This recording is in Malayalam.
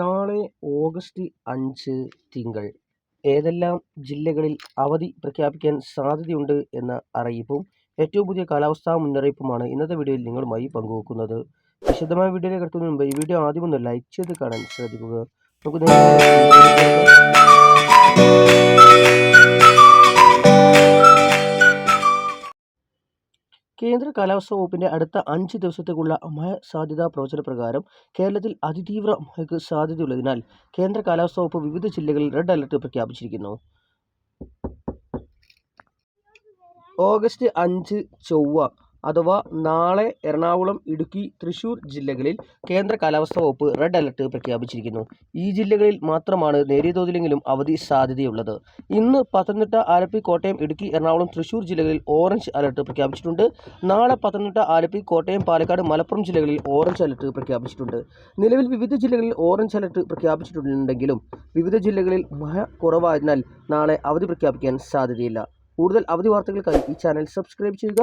നാളെ ഓഗസ്റ്റ് അഞ്ച് തിങ്കൾ. ഏതെല്ലാം ജില്ലകളിൽ അവധി പ്രഖ്യാപിക്കാൻ സാധ്യതയുണ്ട് എന്ന അറിയിപ്പും ഏറ്റവും പുതിയ കാലാവസ്ഥാ മുന്നറിയിപ്പുമാണ് ഇന്നത്തെ വീഡിയോയിൽ നിങ്ങളുമായി പങ്കുവെക്കുന്നത്. വിശദമായ വീഡിയോയിലേക്ക് കടത്തുന്നതിന് മുമ്പ് ഈ വീഡിയോ ആദ്യം ഒന്ന് ലൈക്ക് ചെയ്ത് കാണാൻ ശ്രദ്ധിക്കുക. നമുക്ക് കേന്ദ്ര കാലാവസ്ഥാ വകുപ്പിന്റെ അടുത്ത അഞ്ച് ദിവസത്തേക്കുള്ള മഴ സാധ്യതാ പ്രവചന പ്രകാരം കേരളത്തിൽ അതിതീവ്ര മഴയ്ക്ക് സാധ്യതയുള്ളതിനാൽ കേന്ദ്ര കാലാവസ്ഥാ വകുപ്പ് വിവിധ ജില്ലകളിൽ റെഡ് അലർട്ട് പ്രഖ്യാപിച്ചിരിക്കുന്നു. ഓഗസ്റ്റ് അഞ്ച് ചൊവ്വ അഥവാ നാളെ എറണാകുളം ഇടുക്കി തൃശൂർ ജില്ലകളിൽ കേന്ദ്ര കാലാവസ്ഥാ വകുപ്പ് റെഡ് അലർട്ട് പ്രഖ്യാപിച്ചിരിക്കുന്നു. ഈ ജില്ലകളിൽ മാത്രമാണ് നേരിയ തോതിലെങ്കിലും അവധി സാധ്യതയുള്ളത്. ഇന്ന് പത്തനംതിട്ട ആലപ്പി കോട്ടയം ഇടുക്കി എറണാകുളം തൃശൂർ ജില്ലകളിൽ ഓറഞ്ച് അലർട്ട് പ്രഖ്യാപിച്ചിട്ടുണ്ട്. നാളെ പത്തനംതിട്ട ആലപ്പി കോട്ടയം പാലക്കാട് മലപ്പുറം ജില്ലകളിൽ ഓറഞ്ച് അലർട്ട് പ്രഖ്യാപിച്ചിട്ടുണ്ട്. നിലവിൽ വിവിധ ജില്ലകളിൽ ഓറഞ്ച് അലർട്ട് പ്രഖ്യാപിച്ചിട്ടുണ്ടെങ്കിലും വിവിധ ജില്ലകളിൽ മഴ കുറവായതിനാൽ നാളെ അവധി പ്രഖ്യാപിക്കാൻ സാധ്യതയില്ല. കൂടുതൽ അവധി വാർത്തകൾക്കായി ഈ ചാനൽ സബ്സ്ക്രൈബ് ചെയ്യുക.